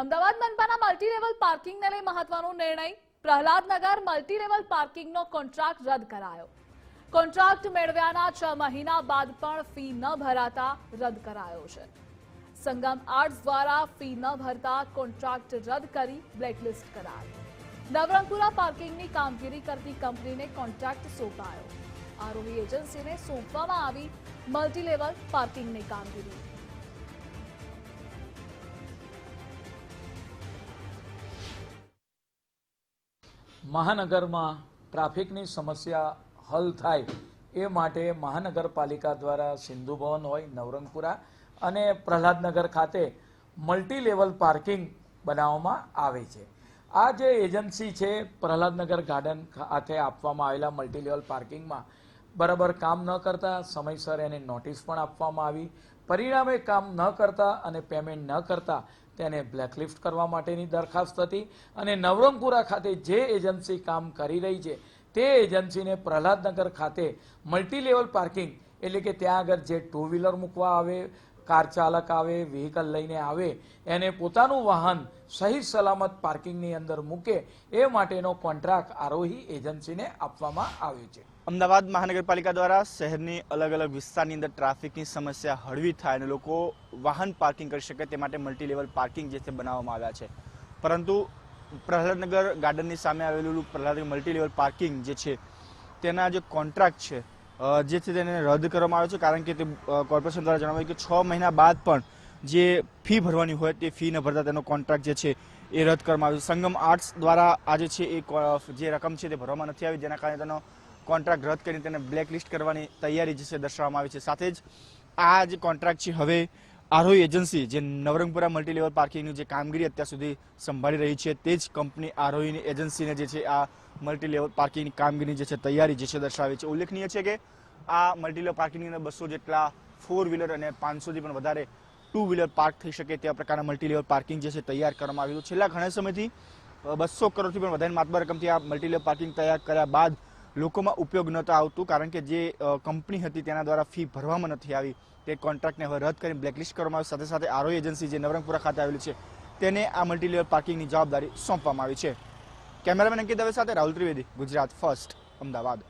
અમદાવાદ મનપાના multi level પાર્કિંગને લઈ મહત્વનો નિર્ણય પ્રહલાદનગર મલ્ટીલેવલ પાર્કિંગનો કોન્ટ્રાક્ટ રદ કરાયો. કોન્ટ્રાક્ટ મેળવ્યાના છ મહિના બાદ પણ ફી ન ભરાતા રદ કરાયો છે. સંગમ આર્ટ્સ દ્વારા ફી ન ભરતા કોન્ટ્રાક્ટ રદ કરી બ્લેકલિસ્ટ કરાયો. નવરંગપુરા પાર્કિંગની કામગીરી કરતી કંપનીને કોન્ટ્રાક્ટ સોંપાયો. આરોહી એજન્સીને સોંપવામાં આવી મલ્ટીલેવલ પાર્કિંગની કામગીરી. મહાનગરમાં ટ્રાફિકની સમસ્યા હલ થાય એ માટે મહાનગરપાલિકા દ્વારા સિંધુ ભવન હોય, નવરંગપુરા અને પ્રહલાદનગર ખાતે મલ્ટી લેવલ પાર્કિંગ બનાવવામાં આવે છે. આ જે એજન્સી છે, પ્રહલાદનગર ગાર્ડન ખાતે આપવામાં આવેલા મલ્ટી લેવલ પાર્કિંગમાં બરાબર કામ ન કરતા, સમયસર એને નોટિસ પણ આપવામાં આવી. પરિણામે કામ ન કરતા અને પેમેન્ટ ન કરતા તેને બ્લેકલિસ્ટ કરવા માટેની દરખાસ્ત હતી અને નવરંગપુરા ખાતે જે એજન્સી કામ કરી રહી છે, તે એજન્સીને પ્રહલાદનગર ખાતે મલ્ટી લેવલ પાર્કિંગ એટલે કે ત્યાં આગળ જે ટુ વ્હીલર મૂકવા આવે કાર ચાલક આવે વ્હીકલ લઈને આવે, એને પોતાનું વાહન સહી સલામત પાર્કિંગની અંદર મૂકે, એ માટેનો કોન્ટ્રાક્ટ આરોહી એજન્સીને આપવામાં આવ્યો છે. અમદાવાદ મહાનગરપાલિકા દ્વારા શહેરની અલગ અલગ વિસ્તારની અંદર ટ્રાફિકની સમસ્યા હળવી થાય અને લોકો વાહન પાર્કિંગ કરી શકે તે માટે મલ્ટી લેવલ પાર્કિંગ જે છે બનાવવામાં આવ્યા છે. પરંતુ પ્રહલાદનગર ગાર્ડનની સામે આવેલું પ્રહલાદનગર મલ્ટી લેવલ પાર્કિંગ જે છે, તેના જે કોન્ટ્રાક્ટ છે જે છે તેને રદ કરવામાં આવ્યો છે, કારણ કે તે કોર્પોરેશન દ્વારા જણાવ્યું કે છ મહિના બાદ પણ જે ફી ભરવાની હોય તે ફી ન ભરતા તેનો કોન્ટ્રાક્ટ જે છે એ રદ કરવામાં આવ્યો છે. સંગમ આર્ટ્સ દ્વારા આજે છે એ જે રકમ છે તે ભરવામાં નથી આવી, જેના કારણે તેનો કોન્ટ્રાક્ટ રદ કરીને તેને બ્લેકલિસ્ટ કરવાની તૈયારી જે છે દર્શાવવામાં આવી છે. સાથે જ આ જે કોન્ટ્રાક્ટ છે, હવે આરોહી એજન્સી, જે નવરંગપુરા મલ્ટી લેવલ પાર્કિંગની જે કામગીરી અત્યાર સુધી સંભાળી રહી છે, તે જ કંપની આરોહીની એજન્સીને જે છે, આ મલ્ટી લેવલ પાર્કિંગની કામગીરી જે છે, તૈયારી જે છે, દર્શાવે છે. ઉલ્લેખનીય છે કે આ મલ્ટી લેવલ પાર્કિંગની અંદર બસો જેટલા ફોર વ્હીલર અને પાંચસોથી પણ વધારે ટુ વ્હીલર પાર્ક થઈ શકે તેવા પ્રકારના મલ્ટી લેવલ પાર્કિંગ જે છે, તૈયાર કરવામાં આવ્યું છેલ્લા ઘણા સમયથી બસો કરોડથી પણ વધારે માતબર રકમથી આ મલ્ટી લેવલ પાર્કિંગ તૈયાર કર્યા બાદ લોકોમાં ઉપયોગ નહોતો આવતું, કારણ કે જે કંપની હતી તેના દ્વારા ફી ભરવામાં નથી આવી. તે કોન્ટ્રાક્ટને હવે રદ કરી બ્લેકલિસ્ટ કરવામાં આવ્યું સાથે સાથે આરો એજન્સી જે નવરંગપુરા ખાતે આવેલી છે, તેને આ મલ્ટીલેવલ પાર્કિંગની જવાબદારી સોંપવામાં આવી છે. કેમેરામેન અંકિત દવે સાથે રાહુલ ત્રિવેદી, ગુજરાત ફર્સ્ટ, અમદાવાદ.